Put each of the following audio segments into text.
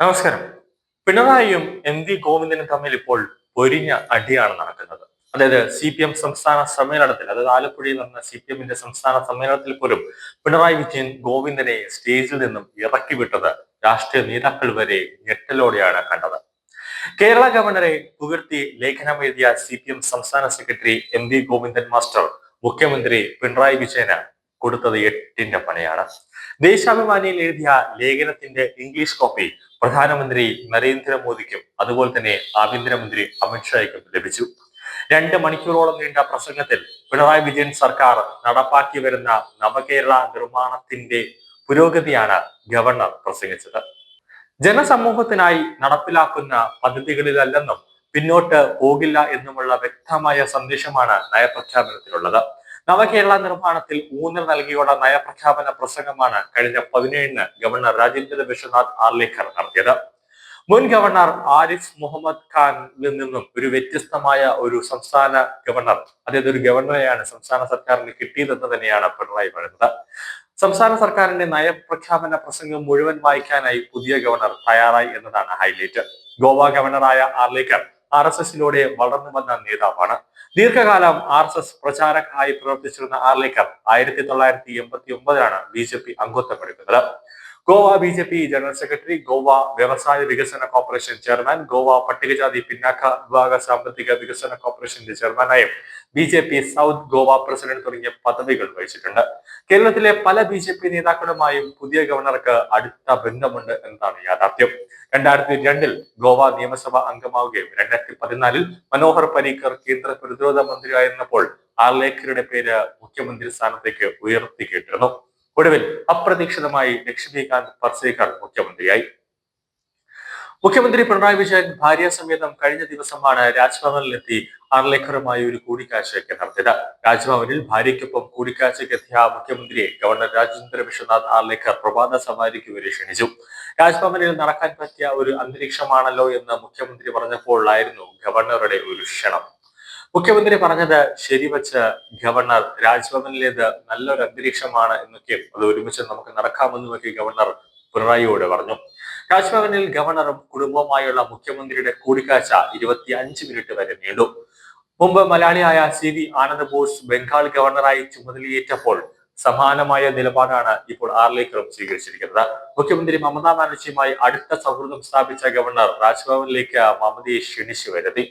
നമസ്കാരം. പിണറായിയും M V ഗോവിന്ദനും തമ്മിൽ ഇപ്പോൾ പൊരിഞ്ഞ അടിയാണ് നടക്കുന്നത്. അതായത് സി പി എം സംസ്ഥാന സമ്മേളനത്തിൽ അതായത് ആലപ്പുഴയിൽ നടന്ന സി പി എമ്മിന്റെ സംസ്ഥാന സമ്മേളനത്തിൽ പോലും പിണറായി വിജയൻ ഗോവിന്ദനെ സ്റ്റേജിൽ നിന്നും ഇറക്കി വിട്ടത് രാഷ്ട്രീയ നേതാക്കൾ വരെ ഞെട്ടലോടെയാണ് കണ്ടത്. കേരള ഗവർണറെ പുകഴ്ത്തി ലേഖനം എഴുതിയ സി പി എം സംസ്ഥാന secretary M V Govindan master മുഖ്യമന്ത്രി പിണറായി വിജയന് കൊടുത്തത് എട്ടിന്റെ പണിയാണ്. ദേശാഭിമാനിയിൽ എഴുതിയ ലേഖനത്തിന്റെ ഇംഗ്ലീഷ് കോപ്പി പ്രധാനമന്ത്രി നരേന്ദ്രമോദിക്കും അതുപോലെ തന്നെ ആഭ്യന്തരമന്ത്രി അമിത്ഷായ്ക്കും ലഭിച്ചു. രണ്ട് മണിക്കൂറോളം നീണ്ട പ്രസംഗത്തിൽ പിണറായി വിജയൻ സർക്കാർ നടപ്പാക്കി വരുന്ന നവകേരള നിർമ്മാണത്തിന്റെ പുരോഗതിയാണ് ഗവർണർ പ്രസംഗിച്ചത്. ജനസമൂഹത്തിനായി നടപ്പിലാക്കുന്ന പദ്ധതികളിലല്ലെന്നും പിന്നോട്ട് പോകില്ല എന്നുമുള്ള വ്യക്തമായ സന്ദേശമാണ് നയപ്രഖ്യാപനത്തിലുള്ളത്. നവകേരള നിർമ്മാണത്തിൽ ഊന്നൽ നൽകിയുള്ള നയപ്രഖ്യാപന പ്രസംഗമാണ് കഴിഞ്ഞ പതിനേഴിന് ഗവർണർ രാജേന്ദ്ര വിശ്വനാഥ് ആർലേക്കർ നടത്തിയത്. മുൻ ഗവർണർ ആരിഫ് മുഹമ്മദ് ഖാനിൽ നിന്നും ഒരു വ്യത്യസ്തമായ ഒരു സംസ്ഥാന ഗവർണർ അതായത് ഒരു ഗവർണറെയാണ് സംസ്ഥാന സർക്കാരിന് കിട്ടിയതെന്ന് തന്നെയാണ് പിണറായി പറയുന്നത്. സംസ്ഥാന സർക്കാരിന്റെ നയപ്രഖ്യാപന പ്രസംഗം മുഴുവൻ വായിക്കാനായി പുതിയ ഗവർണർ തയ്യാറായി എന്നതാണ് ഹൈലൈറ്റ്. ഗോവ ഗവർണറായ ആർലേക്കർ ആർ എസ് എസിലൂടെ വളർന്നു വന്ന നേതാവാണ്. ദീർഘകാലം ആർ എസ് എസ് പ്രചാരകനായി പ്രവർത്തിച്ചിരുന്ന ആർലിക്കർ ആയിരത്തി തൊള്ളായിരത്തി എൺപത്തി ഒമ്പതിലാണ് ബി ജെ പി അംഗത്വം എടുക്കുന്നത്. Goa B J P general secretary Goa വ്യവസായ വികസന കോർപ്പറേഷൻ ചെയർമാൻ ഗോവ പട്ടികജാതി പിന്നാക്ക വിഭാഗ സാമ്പത്തിക വികസന കോർപ്പറേഷന്റെ ചെയർമാനായും B J P south Goa president തുടങ്ങിയ പദവികൾ വഹിച്ചിട്ടുണ്ട്. കേരളത്തിലെ പല ബി ജെ പി നേതാക്കളുമായും പുതിയ ഗവർണർക്ക് അടുത്ത ബന്ധമുണ്ട് എന്നതാണ് യാഥാർത്ഥ്യം. രണ്ടായിരത്തി രണ്ടിൽ ഗോവ നിയമസഭ അംഗമാവുകയും രണ്ടായിരത്തി പതിനാലിൽ മനോഹർ പരീക്കർ കേന്ദ്ര പ്രതിരോധ മന്ത്രിയായിരുന്നപ്പോൾ ആർലേക്കറുടെ പേര് മുഖ്യമന്ത്രി സ്ഥാനത്തേക്ക് ഉയർത്തി കേട്ടിരുന്നു ഒടുവിൽ അപ്രതീക്ഷിതമായി ലക്ഷ്മികാന്ത് പർസേക്കർ മുഖ്യമന്ത്രിയായി. മുഖ്യമന്ത്രി പിണറായി വിജയൻ ഭാര്യ സമേതം കഴിഞ്ഞ ദിവസമാണ് രാജ്ഭവനിലെത്തി ആർലേക്കറുമായി ഒരു കൂടിക്കാഴ്ചയ്ക്ക് നടത്തിയത്. രാജ്ഭവനിൽ ഭാര്യയ്ക്കൊപ്പം കൂടിക്കാഴ്ചയ്ക്ക് എത്തിയ മുഖ്യമന്ത്രിയെ ഗവർണർ രാജേന്ദ്ര വിശ്വനാഥ് ആർലേക്കർ പ്രഭാത സവാരിക്ക് വരെ ക്ഷണിച്ചു. രാജ്ഭവനിൽ നടക്കാൻ പറ്റിയ ഒരു അന്തരീക്ഷമാണല്ലോ എന്ന് മുഖ്യമന്ത്രി പറഞ്ഞപ്പോഴായിരുന്നു ഗവർണറുടെ ഒരു ക്ഷണം. മുഖ്യമന്ത്രി പറഞ്ഞത് ശരിവച്ച് ഗവർണർ രാജ്ഭവനിലേത് നല്ലൊരു അന്തരീക്ഷമാണ് എന്നൊക്കെയും അത് ഒരുമിച്ച് നമുക്ക് നടക്കാമെന്നുമൊക്കെ ഗവർണർ പിണറായിയോട് പറഞ്ഞു. രാജ്ഭവനിൽ ഗവർണറും കുടുംബവുമായുള്ള മുഖ്യമന്ത്രിയുടെ കൂടിക്കാഴ്ച ഇരുപത്തി അഞ്ച് മിനിറ്റ് വരെ നീണ്ടു. മുമ്പ് മലയാളിയായ സി വി ആനന്ദ് ബോസ് ബംഗാൾ ഗവർണറായി ചുമതലയേറ്റപ്പോൾ സമാനമായ നിലപാടാണ് ഇപ്പോൾ ആറിലേക്കറും സ്വീകരിച്ചിരിക്കുന്നത്. മുഖ്യമന്ത്രി മമതാ ബാനർജിയുമായി അടുത്ത സൗഹൃദം സ്ഥാപിച്ച ഗവർണർ രാജ്ഭവനിലേക്ക് മമതയെ ക്ഷണിച്ചു വരുത്തി.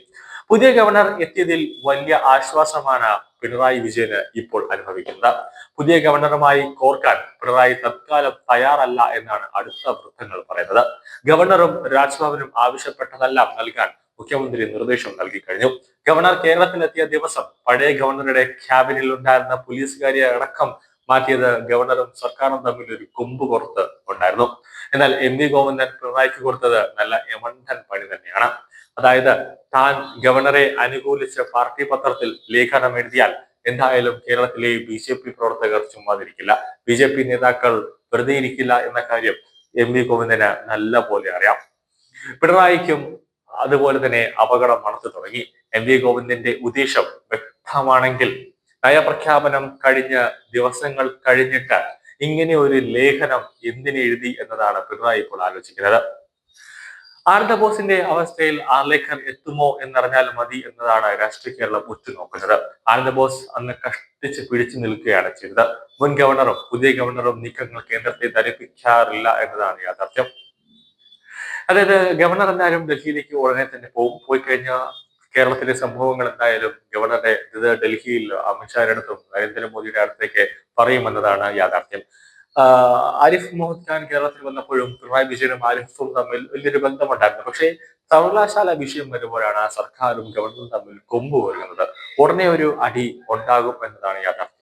പുതിയ ഗവർണർ എത്തിയതിൽ വലിയ ആശ്വാസമാണ് പിണറായി വിജയന് ഇപ്പോൾ അനുഭവിക്കുന്നത്. പുതിയ ഗവർണറുമായി കോർക്കാൻ പിണറായി തത്കാലം തയ്യാറല്ല എന്നാണ് അടുത്ത വൃത്തങ്ങൾ പറയുന്നത്. ഗവർണറും രാജ്ഭവനും ആവശ്യപ്പെട്ടതെല്ലാം നൽകാൻ മുഖ്യമന്ത്രി നിർദ്ദേശം നൽകി കഴിഞ്ഞു. ഗവർണർ കേരളത്തിലെത്തിയ ദിവസം പഴയ ഗവർണറുടെ ക്യാബിനിൽ ഉണ്ടായിരുന്ന പോലീസുകാരിയെ അടക്കം മാറ്റിയത് ഗവർണറും സർക്കാരും തമ്മിൽ ഒരു കൊമ്പ് പുറത്ത് ഉണ്ടായിരുന്നു. എന്നാൽ എം വി ഗോവിന്ദൻ പിണറായിക്ക് കൊടുത്തത് നല്ല യമണ്ടൻ പണി തന്നെയാണ്. അതായത് താൻ ഗവർണറെ അനുകൂലിച്ച് പാർട്ടി പത്രത്തിൽ ലേഖനം എഴുതിയാൽ എന്തായാലും കേരളത്തിലെ ബി ജെ പി പ്രവർത്തകർ ചുമ്മാതിരിക്കില്ല. ബി ജെ പി നേതാക്കൾ വെറുതെ ഇരിക്കില്ല എന്ന കാര്യം എം വി ഗോവിന്ദന് നല്ല പോലെ അറിയാം. പിണറായിക്കും അതുപോലെ തന്നെ അപകടം മണത്തു തുടങ്ങി. എം വി ഗോവിന്ദന്റെ ഉദ്ദേശം വ്യക്തമാണെങ്കിൽ നയപ്രഖ്യാപനം കഴിഞ്ഞ ദിവസങ്ങൾ കഴിഞ്ഞിട്ട് ഇങ്ങനെ ഒരു ലേഖനം എന്തിനെഴുതി എന്നതാണ് പിണറായി ഇപ്പോൾ ആലോചിക്കുന്നത്. ആനന്ദ ബോസിന്റെ അവസ്ഥയിൽ ആർലേക്കർ എത്തുമോ എന്നറിഞ്ഞാൽ മതി എന്നതാണ് രാഷ്ട്രീയ കേരളം ഉറ്റുനോക്കുന്നത്. ആർദ ബോസ് അന്ന് കഷ്ടിച്ച് പിടിച്ചു നിൽക്കുകയാണ് ചെയ്തത്. മുൻ ഗവർണറും പുതിയ ഗവർണറും നീക്കങ്ങൾ കേന്ദ്രത്തെ ധരിപ്പിക്കാറില്ല എന്നതാണ് യാഥാർത്ഥ്യം. അതായത് ഗവർണർ എന്തായാലും ഡൽഹിയിലേക്ക് ഉടനെ തന്നെ പോകും. പോയി കഴിഞ്ഞ കേരളത്തിലെ സംഭവങ്ങൾ എന്തായാലും ഗവർണറെ ഇത് ഡൽഹിയിൽ അമിത്ഷായുടെ അടുത്തും നരേന്ദ്രമോദിയുടെ അടുത്തേക്ക് പറയുമെന്നതാണ് യാഥാർത്ഥ്യം. ആരിഫ് മുഹമ്മദ് ഖാൻ കേരളത്തിൽ വന്നപ്പോഴും പിണറായി വിജയനും ആരിഫും തമ്മിൽ വലിയൊരു ബന്ധമുണ്ടായിരുന്നു. പക്ഷേ സർവകലാശാല വിഷയം വരുമ്പോഴാണ് സർക്കാരും ഗവൺമെന്റും തമ്മിൽ കൊമ്പ് വരുന്നത് ഉടനെ ഒരു അടി ഉണ്ടാകും എന്നതാണ് യാഥാർത്ഥ്യം.